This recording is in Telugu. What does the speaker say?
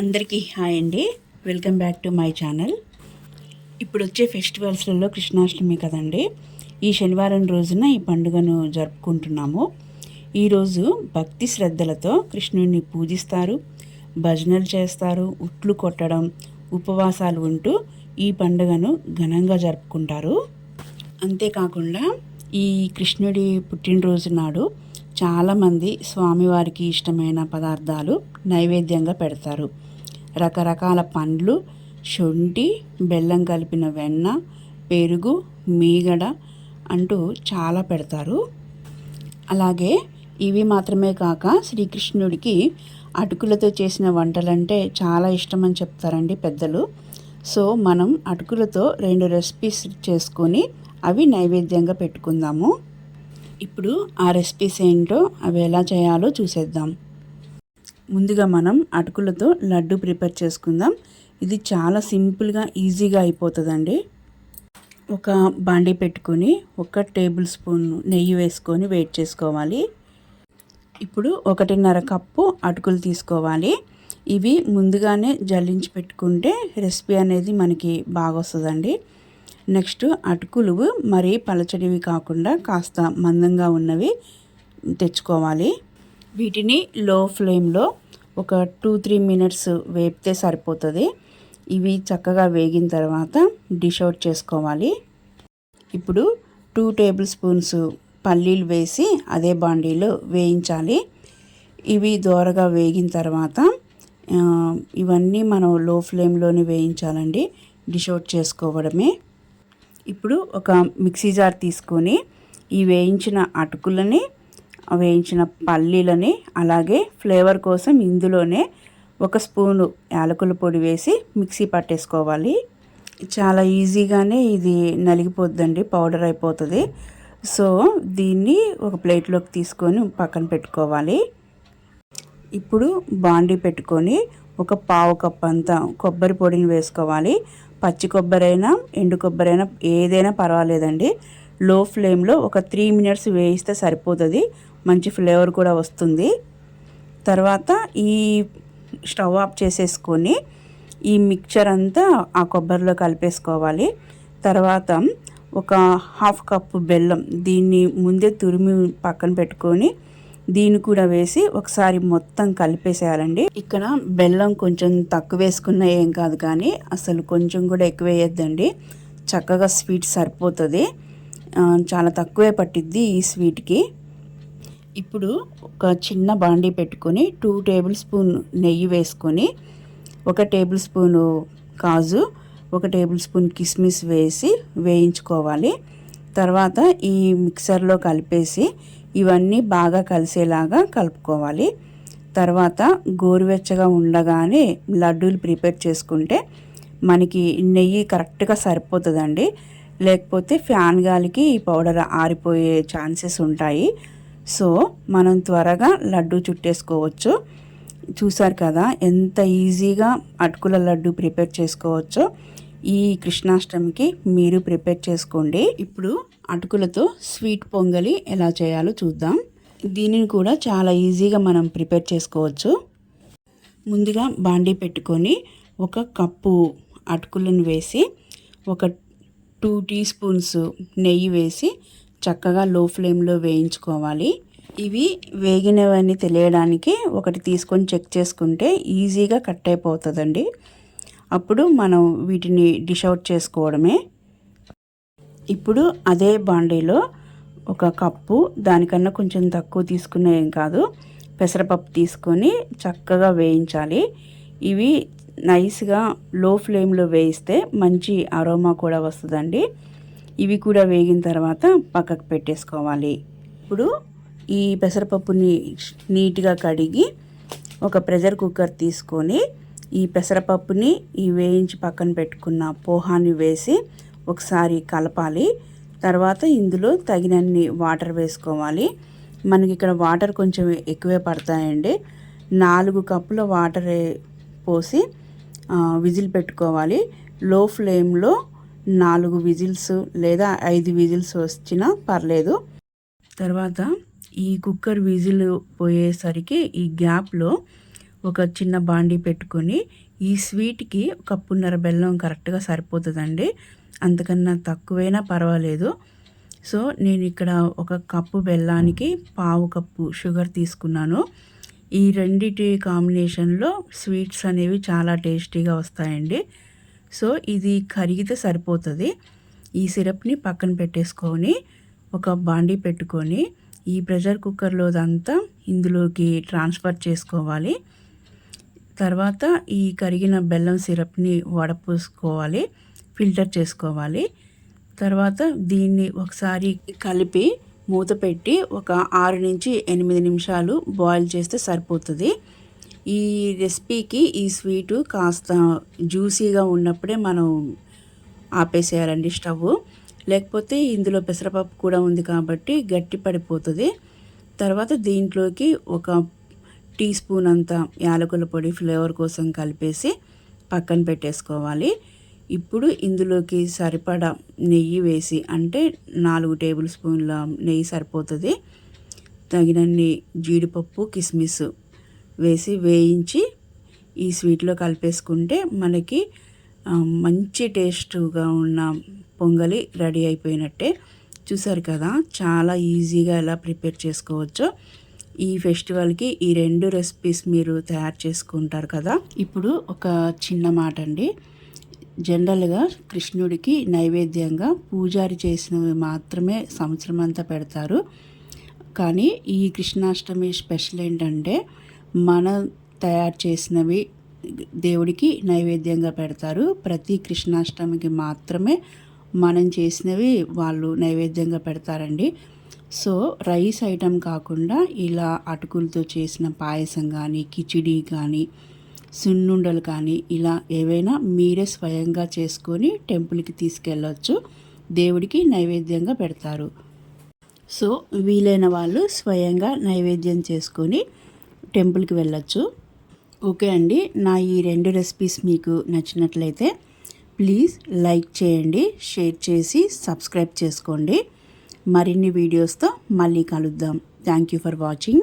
అందరికీ హాయ్ అండి. Welcome back to my channel ఇప్పుడు వచ్చే ఫెస్టివల్స్లలో కృష్ణాష్టమి కదండి. ఈ శనివారం రోజున ఈ పండుగను జరుపుకుంటున్నాము. ఈరోజు భక్తి శ్రద్ధలతో కృష్ణుడిని పూజిస్తారు భజనలు చేస్తారు ఉట్లు కొట్టడం ఉపవాసాలు ఉంటూ ఈ పండుగను ఘనంగా జరుపుకుంటారు. అంతేకాకుండా ఈ కృష్ణుడి పుట్టినరోజు నాడు చాలామంది స్వామివారికి ఇష్టమైన పదార్థాలు నైవేద్యంగా పెడతారు. రకరకాల పండ్లు శొంఠి బెల్లం కలిపిన వెన్న పెరుగు మీగడ అంటూ చాలా పెడతారు. అలాగే ఇవి మాత్రమే కాక శ్రీకృష్ణుడికి అటుకులతో చేసిన వంటలంటే చాలా ఇష్టమని చెప్తారండి పెద్దలు. సో మనం అటుకులతో రెండు రెసిపీస్ చేసుకొని అవి నైవేద్యంగా పెట్టుకుందాము. ఇప్పుడు ఆ రెసిపీస్ ఏంటో అవి ఎలా చేయాలో చూసేద్దాం. ముందుగా మనం అటుకులతో లడ్డు ప్రిపేర్ చేసుకుందాం. ఇది చాలా సింపుల్గా ఈజీగా అయిపోతుందండి. ఒక బాండీ పెట్టుకొని ఒక టేబుల్ స్పూన్ నెయ్యి వేసుకొని వెయిట్ చేసుకోవాలి. ఇప్పుడు ఒకటిన్నర కప్పు అటుకులు తీసుకోవాలి. ఇవి ముందుగానే జల్లించి పెట్టుకుంటే రెసిపీ అనేది మనకి బాగా వస్తుందండి నెక్స్ట్ అటుకులు మరీ పలచడివి కాకుండా కాస్త మందంగా ఉన్నవి తెచ్చుకోవాలి. వీటిని లో ఫ్లేమ్లో ఒక టూ త్రీ మినిట్స్ వేపితే సరిపోతుంది. ఇవి చక్కగా వేగిన తర్వాత డిష్ అవుట్ చేసుకోవాలి. ఇప్పుడు టూ టేబుల్ స్పూన్స్ పల్లీలు వేసి అదే బాండీలో వేయించాలి. ఇవి దోరగా వేగిన తర్వాత ఇవన్నీ మనం లో ఫ్లేమ్లోనే వేయించాలండి. డిష్ అవుట్ చేసుకోవడమే. ఇప్పుడు ఒక మిక్సీ జార్ తీసుకొని ఈ వేయించిన అటుకులని వేయించిన పల్లీలని అలాగే ఫ్లేవర్ కోసం ఇందులోనే ఒక స్పూను యాలకుల పొడి వేసి మిక్సీ పట్టేసుకోవాలి. చాలా ఈజీగానే ఇది నలిగిపోద్దండి పౌడర్ అయిపోతుంది. సో దీన్ని ఒక ప్లేట్లోకి తీసుకొని పక్కన పెట్టుకోవాలి. ఇప్పుడు బాండీ పెట్టుకొని ఒక పావు కప్ అంతా కొబ్బరి పొడిని వేసుకోవాలి. పచ్చి కొబ్బరి అయినా ఎండు కొబ్బరి అయినా ఏదైనా పర్వాలేదండి. లో ఫ్లేమ్లో ఒక త్రీ మినిట్స్ వేయిస్తే సరిపోతుంది. మంచి ఫ్లేవర్ కూడా వస్తుంది. తర్వాత ఈ స్టవ్ ఆఫ్ చేసేసుకొని ఈ మిక్చర్ అంతా ఆ కొబ్బరిలో కలిపేసుకోవాలి. తర్వాత ఒక హాఫ్ కప్పు బెల్లం దీన్ని ముందే తురిమి పక్కన పెట్టుకొని దీన్ని కూడా వేసి ఒకసారి మొత్తం కలిపేసేయాలండి. ఇక్కడ బెల్లం కొంచెం తక్కువ వేసుకున్న ఏం కాదు కానీ అసలు కొంచెం కూడా ఎక్కువ వేయద్దండి. చక్కగా స్వీట్ సరిపోతుంది. చాలా తక్కువే పట్టిద్ది ఈ స్వీట్కి. ఇప్పుడు ఒక చిన్న బాండీ పెట్టుకొని టూ టేబుల్ స్పూన్ నెయ్యి వేసుకొని ఒక టేబుల్ స్పూను కాజు ఒక టేబుల్ స్పూన్ కిస్మిస్ వేసి వేయించుకోవాలి. తర్వాత ఈ మిక్సర్లో కలిపేసి ఇవన్నీ బాగా కలిసేలాగా కలుపుకోవాలి. తర్వాత గోరువెచ్చగా ఉండగానే లడ్డూలు ప్రిపేర్ చేసుకుంటే మనకి నెయ్యి కరెక్ట్గా సరిపోతుందండి. లేకపోతే ఫ్యాన్ గాలికి ఈ పౌడర్ ఆరిపోయే ఛాన్సెస్ ఉంటాయి. సో మనం త్వరగా లడ్డు చుట్టేసుకోవచ్చు. చూసారు కదా ఎంత ఈజీగా అటుకుల లడ్డు ప్రిపేర్ చేసుకోవచ్చో. ఈ కృష్ణాష్టమికి మీరు ప్రిపేర్ చేసుకోండి. ఇప్పుడు అటుకులతో స్వీట్ పొంగలి ఎలా చేయాలో చూద్దాం. దీనిని కూడా చాలా ఈజీగా మనం ప్రిపేర్ చేసుకోవచ్చు. ముందుగా బాండీ పెట్టుకొని ఒక కప్పు అటుకులను వేసి ఒక టూ టీ స్పూన్స్ నెయ్యి వేసి చక్కగా లో ఫ్లేమ్లో వేయించుకోవాలి. ఇవి వేగినవని తెలియడానికి ఒకటి తీసుకొని చెక్ చేసుకుంటే ఈజీగా కట్ అయిపోతుందండి. అప్పుడు మనం వీటిని డిష్ అవుట్ చేసుకోవడమే. ఇప్పుడు అదే బాండీలో ఒక కప్పు దానికన్నా కొంచెం తక్కువ తీసుకునే ఏం కాదు పెసరపప్పు తీసుకొని చక్కగా వేయించాలి. ఇవి నైస్గా లో ఫ్లేమ్లో వేయిస్తే మంచి అరోమా కూడా వస్తుందండి. ఇవి కూడా వేగిన తర్వాత పక్కకు పెట్టేసుకోవాలి. ఇప్పుడు ఈ పెసరపప్పుని నీట్గా కడిగి ఒక ప్రెషర్ కుక్కర్ తీసుకొని ఈ పెసరపప్పుని ఈ వేయించి పక్కన పెట్టుకున్న పోహాన్ని వేసి ఒకసారి కలపాలి. తర్వాత ఇందులో తగినన్ని వాటర్ వేసుకోవాలి. మనకి ఇక్కడ వాటర్ కొంచెం ఎక్కువే పడతాయండి. నాలుగు కప్పుల వాటర్ పోసి విజిల్ పెట్టుకోవాలి. లో ఫ్లేమ్లో నాలుగు విజిల్స్ లేదా ఐదు విజిల్స్ వచ్చినా పర్లేదు. తర్వాత ఈ కుక్కర్ విజిల్ పోయేసరికి ఈ గ్యాప్లో ఒక చిన్న బాండీ పెట్టుకొని ఈ స్వీట్కి కప్పున్నర బెల్లం కరెక్ట్గా సరిపోతుందండి. అంతకన్నా తక్కువైనా పర్వాలేదు. సో నేను ఇక్కడ ఒక కప్పు బెల్లానికి పావు కప్పు షుగర్ తీసుకున్నాను. ఈ రెండిటి కాంబినేషన్లో స్వీట్స్ అనేవి చాలా టేస్టీగా వస్తాయండి. సో ఇది కరిగితే సరిపోతుంది. ఈ సిరప్ని పక్కన పెట్టేసుకొని ఒక బాండీ పెట్టుకొని ఈ ప్రెషర్ కుక్కర్లో అంతా ఇందులోకి ట్రాన్స్ఫర్ చేసుకోవాలి. తర్వాత ఈ కరిగిన బెల్లం సిరప్ని వడపోసుకోవాలి ఫిల్టర్ చేసుకోవాలి. తర్వాత దీన్ని ఒకసారి కలిపి మూత పెట్టి ఒక ఆరు నుంచి ఎనిమిది నిమిషాలు బాయిల్ చేస్తే సరిపోతుంది. ఈ రెసిపీకి ఈ స్వీటు కాస్త జ్యూసీగా ఉన్నప్పుడే మనం ఆపేసేయాలండి స్టవ్. లేకపోతే ఇందులో పెసరపప్పు కూడా ఉంది కాబట్టి గట్టి పడిపోతుంది. తర్వాత దీంట్లోకి ఒక టీ స్పూన్ అంత యాలకుల పొడి ఫ్లేవర్ కోసం కలిపేసి పక్కన పెట్టేసుకోవాలి. ఇప్పుడు ఇందులోకి సరిపడా నెయ్యి వేసి అంటే నాలుగు టేబుల్ స్పూన్ల నెయ్యి సరిపోతుంది. తగినన్ని జీడిపప్పు కిస్మిస్ వేసి వేయించి ఈ స్వీట్లో కలిపేసుకుంటే మనకి మంచి టేస్ట్గా ఉన్న పొంగలి రెడీ అయిపోయినట్టే. చూసారు కదా చాలా ఈజీగా ఎలా ప్రిపేర్ చేసుకోవచ్చో. ఈ ఫెస్టివల్కి ఈ రెండు రెసిపీస్ మీరు తయారు చేసుకుంటారు కదా. ఇప్పుడు ఒక చిన్న మాట అండి. జనరల్గా కృష్ణుడికి నైవేద్యంగా పూజారి చేసినవి మాత్రమే సంవత్సరం అంతా పెడతారు. కానీ ఈ కృష్ణాష్టమి స్పెషల్ ఏంటంటే మన తయారు చేసినవి దేవుడికి నైవేద్యంగా పెడతారు. ప్రతి కృష్ణాష్టమికి మాత్రమే మనం చేసినవి వాళ్ళు నైవేద్యంగా పెడతారండి. సో రైస్ ఐటెం కాకుండా ఇలా అటుకులతో చేసిన పాయసం కానీ కిచిడి కానీ సున్నుండలు కానీ ఇలా ఏవైనా మీరే స్వయంగా చేసుకొని టెంపుల్కి తీసుకెళ్ళవచ్చు దేవుడికి నైవేద్యంగా పెడతారు. సో వీలైన వాళ్ళు స్వయంగా నైవేద్యం చేసుకొని టెంపుల్కి వెళ్ళచ్చు. ఓకే అండి నా ఈ రెండు రెసిపీస్ మీకు నచ్చినట్లయితే ప్లీజ్ లైక్ చేయండి షేర్ చేసి సబ్స్క్రైబ్ చేసుకోండి. మరిన్ని వీడియోస్తో మళ్ళీ కలుద్దాం. Thank you for watching.